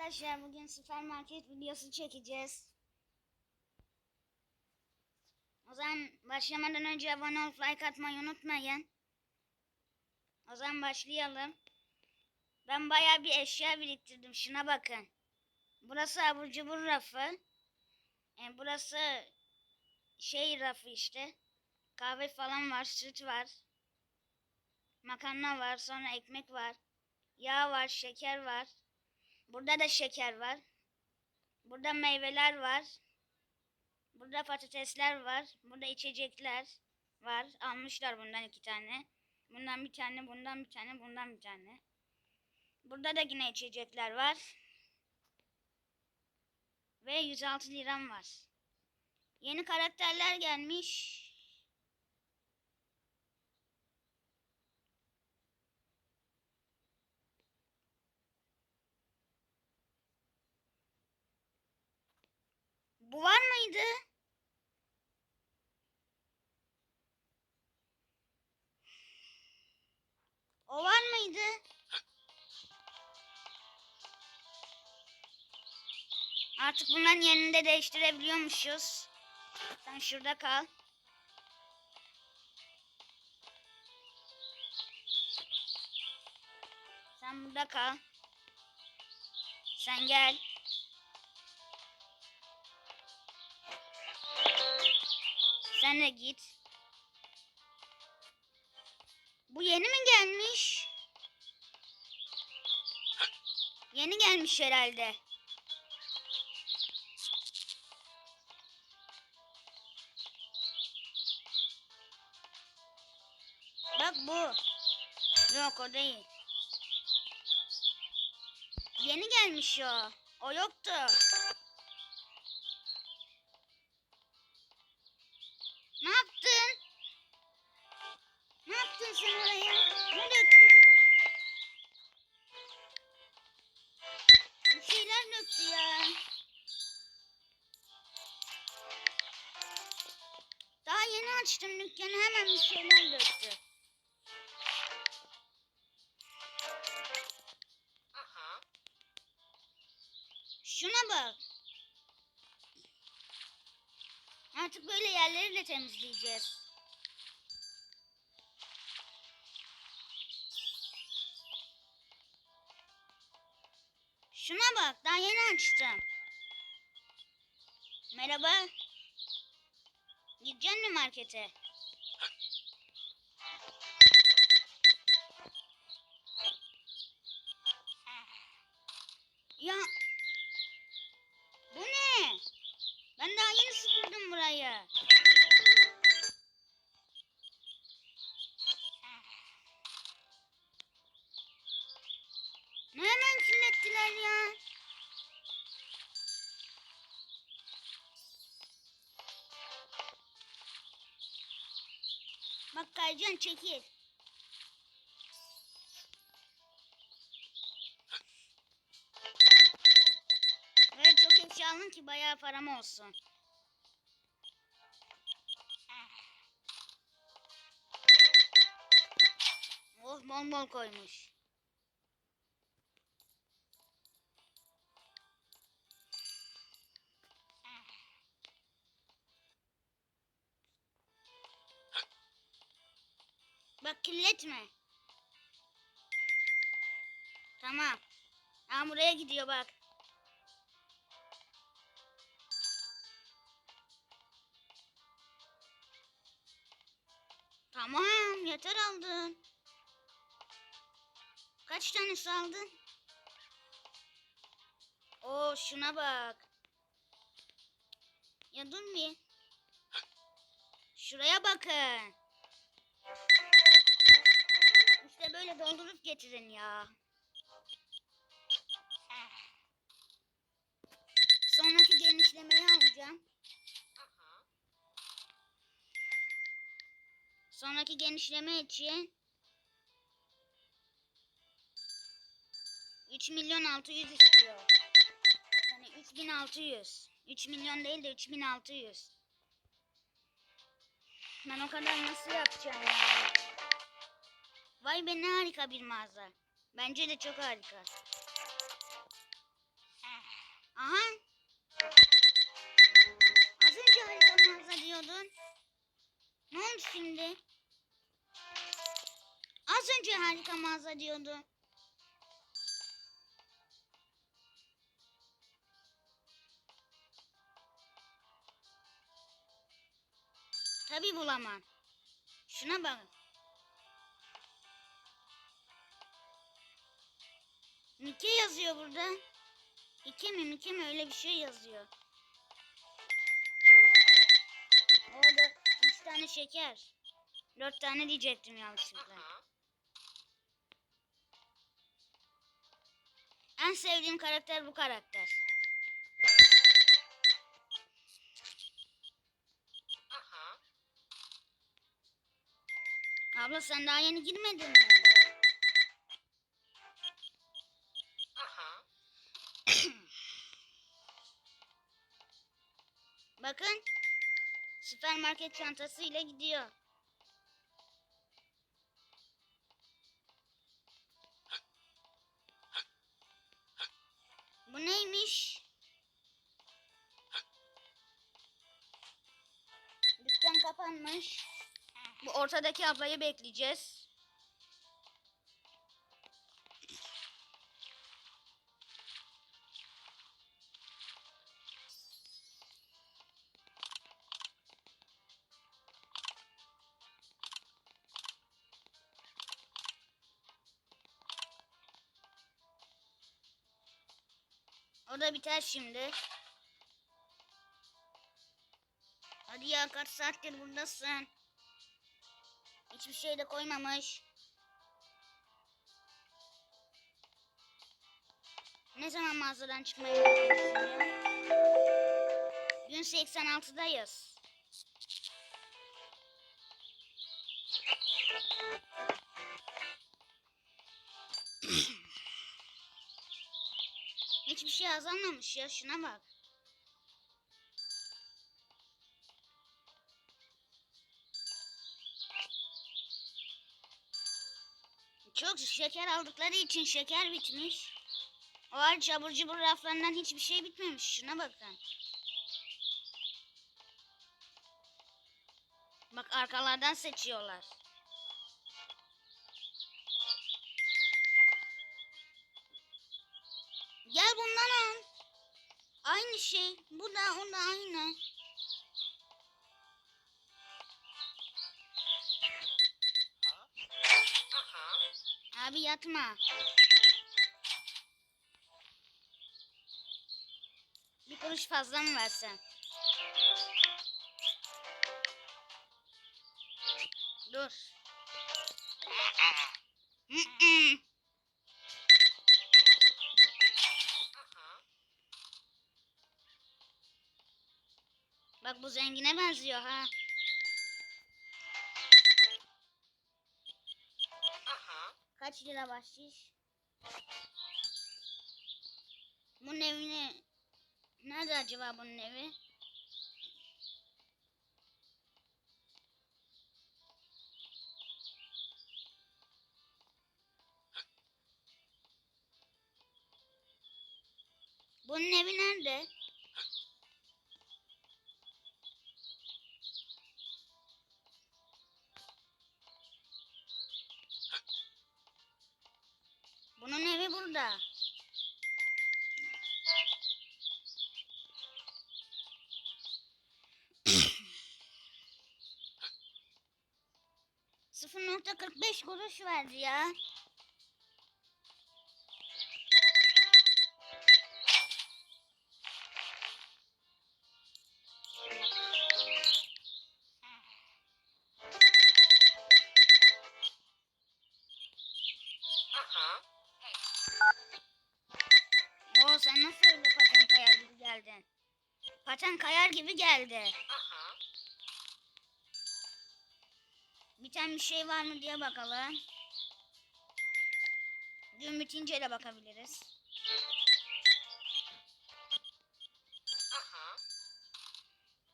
Arkadaşlar bugün süpermarket videosu çekeceğiz. O zaman başlamadan önce abone olup like atmayı unutmayın. O zaman başlayalım. Ben bayağı bir eşya biriktirdim. Şuna bakın. Burası abur cubur rafı. E, burası şey rafı işte. Kahve falan var, süt var. Makarna var, sonra ekmek var. Yağ var, şeker var. Burada da şeker var. Burada meyveler var. Burada patatesler var. Burada içecekler var. Almışlar bundan iki tane. Bundan bir tane, bundan bir tane, bundan bir tane. Burada da yine içecekler var. Ve 106 liram var. Yeni karakterler gelmiş. Bu var mıydı? O var mıydı? Artık bunların yerini de değiştirebiliyormuşuz. Sen şurada kal. Sen burada kal. Sen gel. Sen git. Bu yeni mi gelmiş? Yeni gelmiş herhalde. Bak bu. Yok o değil. Yeni gelmiş o. O yoktu. Dükkanı hemen bir şeyler döktü. Şuna bak. Artık böyle yerleri de temizleyeceğiz. Şuna bak daha yeni açtım. Merhaba. Gideceksin mi markete? Ya bu ne? Ben daha yeni süpürdüm burayı. Bak çekil. Evet çok eşya alın ki bayağı param olsun. Oh bol bol koymuş. Kirletme. Tamam. Aa, buraya gidiyor bak. Tamam yeter aldın. Kaç tane aldın? Oo şuna bak. Ya dur bir. Şuraya bakın. İşte böyle doldurup getirin ya. Sonraki genişlemeyi alacağım. Sonraki genişleme için 3 milyon 600 istiyor. Yani 3600. 3 milyon değil de 3600. Ben o kadar nasıl yapacağım ya? Vay be ne harika bir mağaza. Bence de çok harika. Aha. Az önce harika mağaza diyordun. Ne oldu şimdi? Az önce harika mağaza diyordun. Tabi bulamam. Şuna bakın. Mike yazıyor burada. İki mi Mike mi öyle bir şey yazıyor. Orada üç tane şeker. Dört tane diyecektim yanlışlıkla. En sevdiğim karakter bu karakter. Abla sen daha yeni girmedin mi? Bakın. Süpermarket çantası ile gidiyor. Bu neymiş? Dükkan kapanmış. Bu ortadaki ablayı bekleyeceğiz. Biter şimdi. Hadi ya kaç saattir buradasın. Hiçbir şey de koymamış. Ne zaman mağazadan çıkmayı düşünüyor? Gün 86'dayız. Hiçbir şey azalmamış ya şuna bak. Çok şeker aldıkları için şeker bitmiş. O hariç abur cubur raflarından hiçbir şey bitmemiş. Şuna bakın. Bak arkalardan seçiyorlar. Şey. Bu da o da aynı. Abi yatma. Bir kuruş fazla mı versen? Dur. Mm-mm. Bak bu zengine benziyor ha. Kaç lira bahşiş? Bunun evini... Nerede acaba bunun evi? Bunun evi nerede? Oo sen nasıl öyle paten kayar gibi geldin? Paten kayar gibi geldi. Biten bir şey var mı diye bakalım. Gün bitince de bakabiliriz.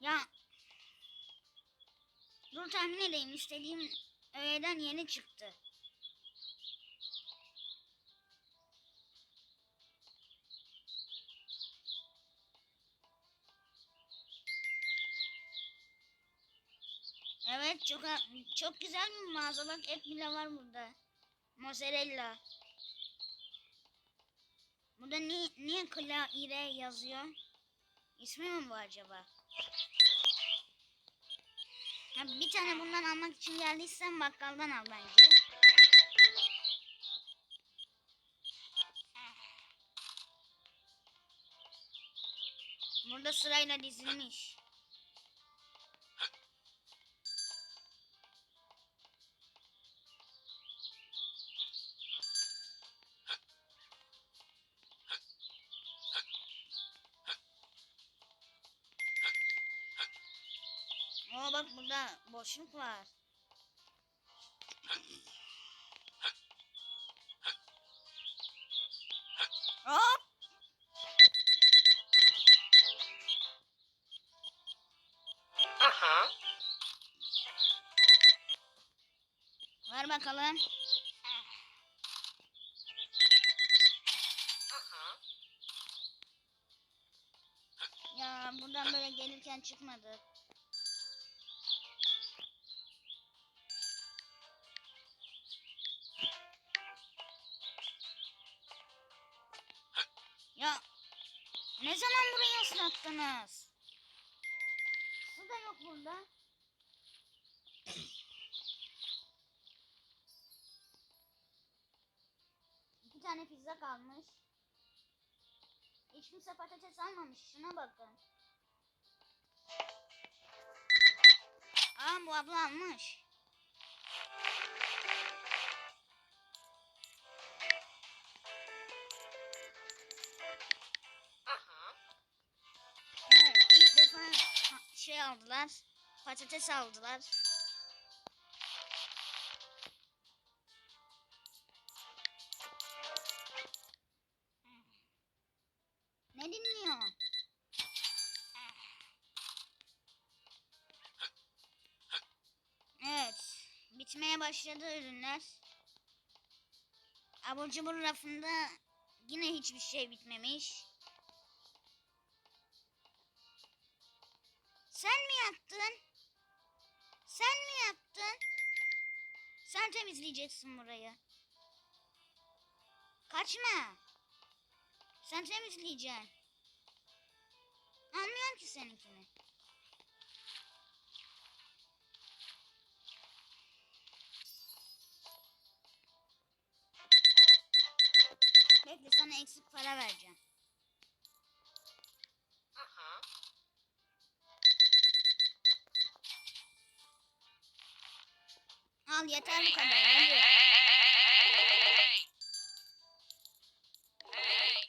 Ya dur tahmin edeyim istediğim öğeden yeni çıktı. Evet çok çok güzel bir mağaza bak et bile var burada. Mozzarella. Burada ni niye Claire yazıyor? İsmi mi bu acaba? Ha, bir tane bundan almak için geldiysen bakkaldan al bence. Burada sırayla dizilmiş. Boşluk var. Hop. Aha. Ver bakalım. Aha. Ya buradan böyle gelirken çıkmadı. Islattınız? Su da yok burada. İki tane pizza kalmış. Hiç kimse patates almamış. Şuna bakın. Aa bu abla almış. Aldılar. Patates aldılar. Ne dinliyor? Evet. Bitmeye başladı ürünler. Abur cubur rafında yine hiçbir şey bitmemiş. Temizleyeceksin burayı. Kaçma. Sen temizleyeceksin. Anlıyorum ki seninkini. Bekle sana eksik para vereceğim. Al yeter bu kadar. Hadi.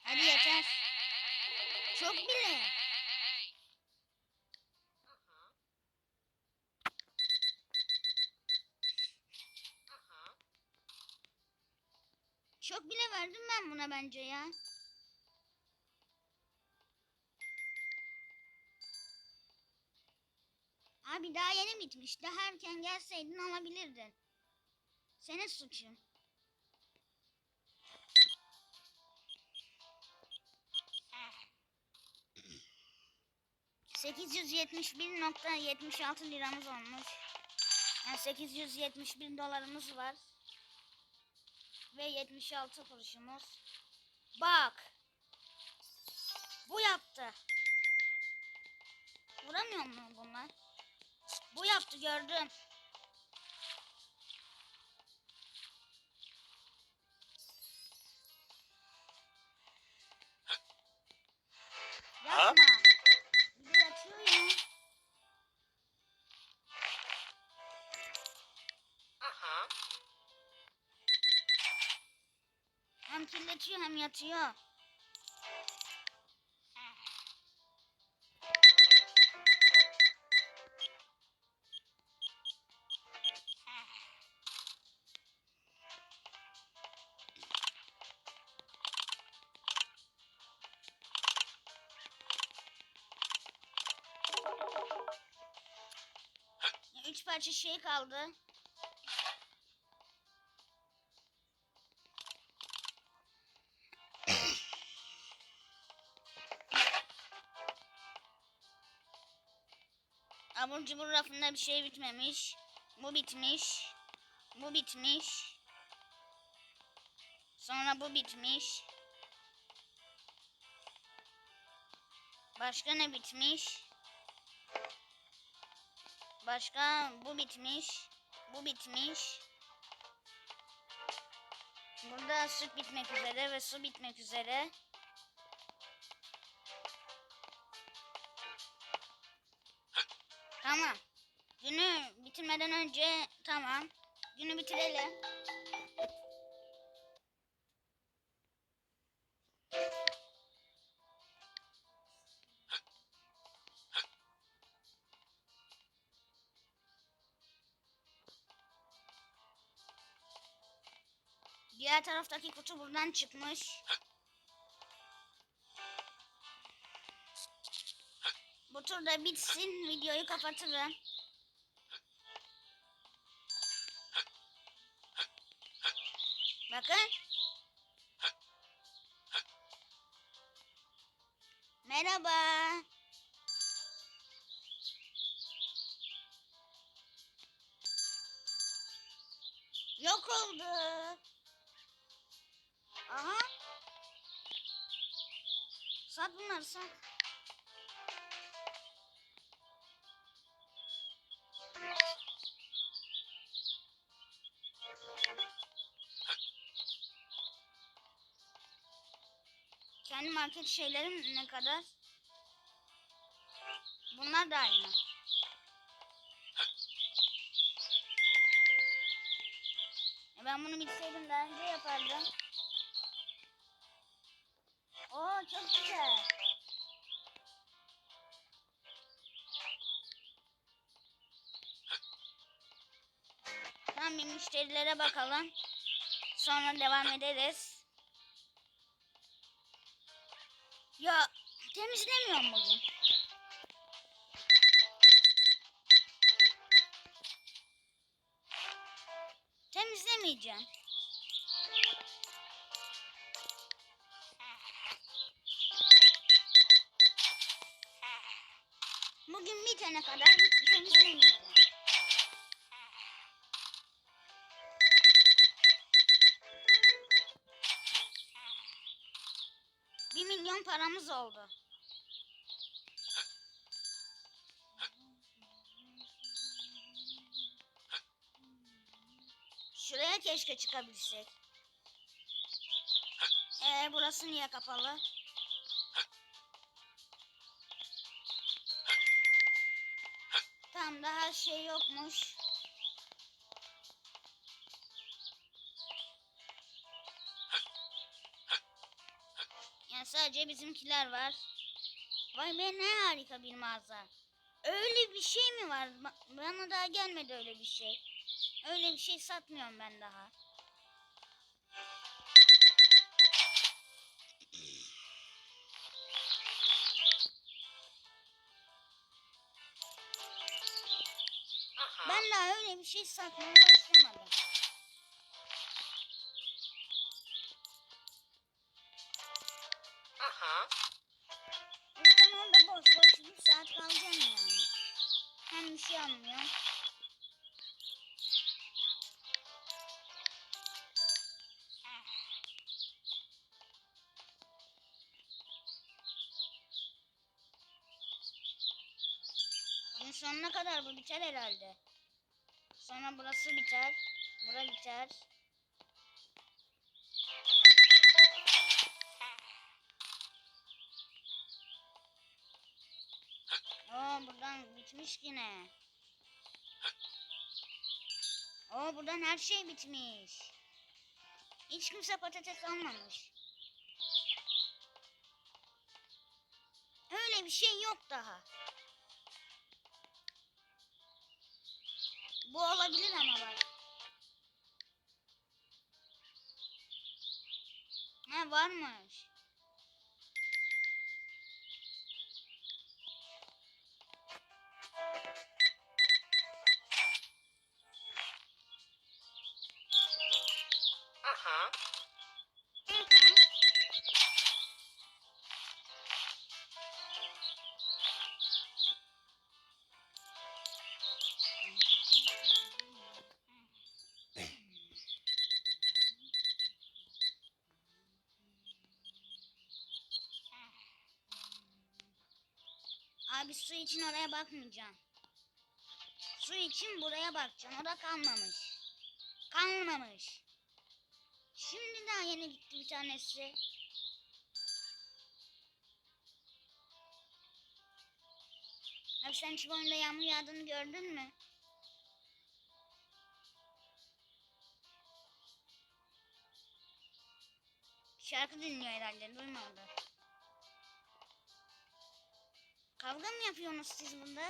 Hadi yeter. Çok bile. Çok bile verdim ben buna bence ya. Abi daha yeni bitmiş. Daha erken gelseydin alabilirdin. Senin suçun. ...871.76 liramız olmuş. Yani 871 dolarımız var. Ve 76 kuruşumuz. Bak. Bu yaptı. Vuramıyor mu bunlar? Bu yaptı gördüm. Yapma. Bir de yatıyor ya. Aha. Hem kirletiyor hem yatıyor. Şey kaldı. Abur cubur rafında bir şey bitmemiş. Bu bitmiş. Bu bitmiş. Sonra bu bitmiş. Başka ne bitmiş? Başka bu bitmiş. Bu bitmiş. Burada süt bitmek üzere ve su bitmek üzere. Tamam. Günü bitirmeden önce tamam. Günü bitirelim. Diğer taraftaki kutu buradan çıkmış. Bu tur da bitsin. Videoyu kapatırım. Kendi market şeylerim ne kadar? Bunlar da aynı. E ben bunu bilseydim daha önce yapardım. Oo çok güzel. Tamam bir müşterilere bakalım. Sonra devam ederiz. Ya temizlemiyorum bugün. Temizlemeyeceğim. Bugün bitene kadar temizlemeyeceğim. Paramız oldu. Şuraya keşke çıkabilsek. Ee, burası niye kapalı? Tam daha şey yokmuş. Sadece bizimkiler var. Vay be ne harika bir mağaza. Öyle bir şey mi var? Ba- Bana daha gelmedi öyle bir şey. Öyle bir şey satmıyorum ben daha. Aha. Ben daha öyle bir şey satmaya başlamadım. Sonuna kadar bu biter herhalde. Sonra burası biter. Bura biter. Oo buradan bitmiş yine. Oo buradan her şey bitmiş. Hiç kimse patates almamış. Öyle bir şey yok daha. Bu olabilir ama bak. Ha varmış. Su için oraya bakmayacaksın. Su için buraya bakacaksın. Orada kalmamış. Kalmamış. Şimdi daha yeni gitti bir tanesi. Abi sen hiç bu oyunda yağmur yağdığını gördün mü? Şarkı dinliyor herhalde duymadı. Kavga mı yapıyorsunuz siz burada?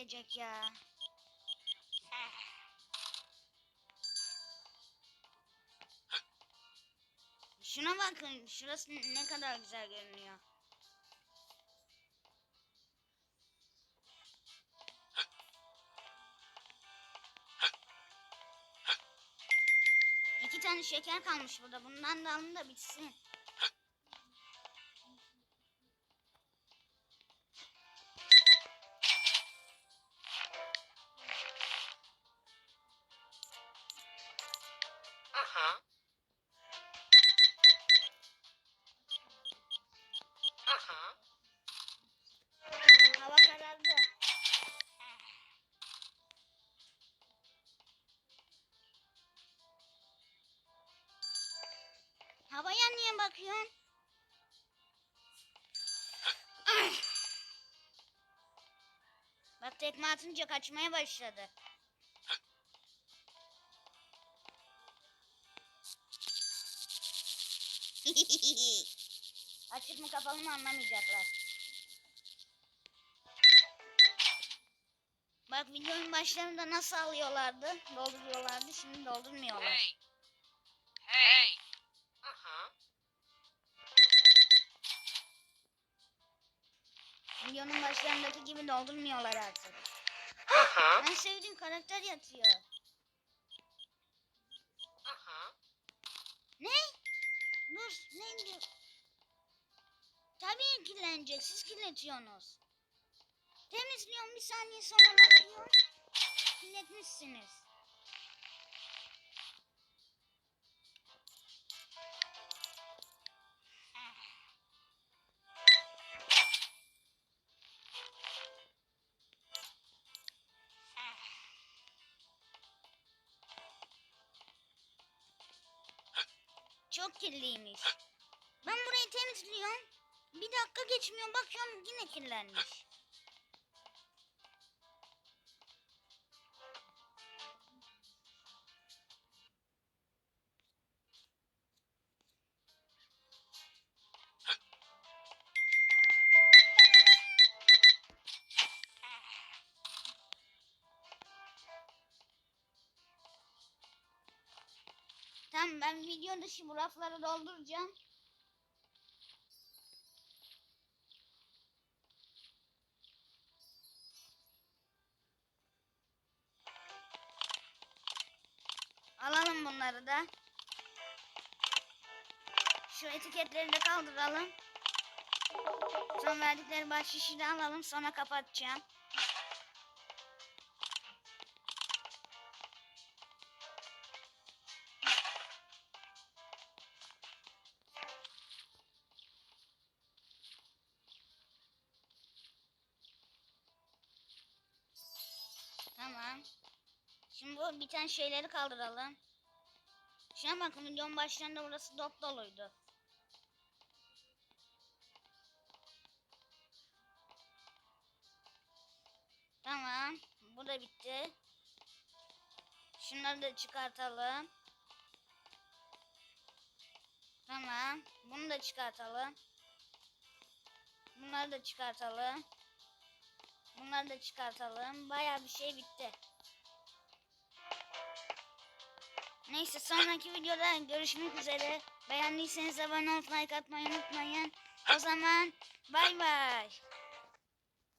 Bitecek ya? Şuna bakın. Şurası ne kadar güzel görünüyor. İki tane şeker kalmış burada. Bundan da alın da bitsin. Bakıyorsun? Bak tekme atınca kaçmaya başladı. Açık mı kapalı mı anlamayacaklar. Bak videonun başlarında nasıl alıyorlardı, dolduruyorlardı, şimdi doldurmuyorlar. Hey. Videonun başlarındaki gibi doldurmuyorlar artık. Ben sevdiğim karakter yatıyor. Ne? Dur, ne diyor? Tabii kirlenecek, siz kirletiyorsunuz. Temizliyorum bir saniye sonra bakıyorum. Kirletmişsiniz. Kirlenmiş. Tamam ben video dışı bu rafları dolduracağım. Etiketleri de kaldıralım. Son verdikleri bahşişi de alalım sonra kapatacağım. Tamam. Şimdi bu biten şeyleri kaldıralım. Şuna bakın videonun başlarında burası dop doluydu. Şunları da çıkartalım. Tamam. Bunu da çıkartalım. Bunları da çıkartalım. Bunları da çıkartalım. Bayağı bir şey bitti. Neyse sonraki videoda görüşmek üzere. Beğendiyseniz abone olup like atmayı unutmayın. O zaman bay bay.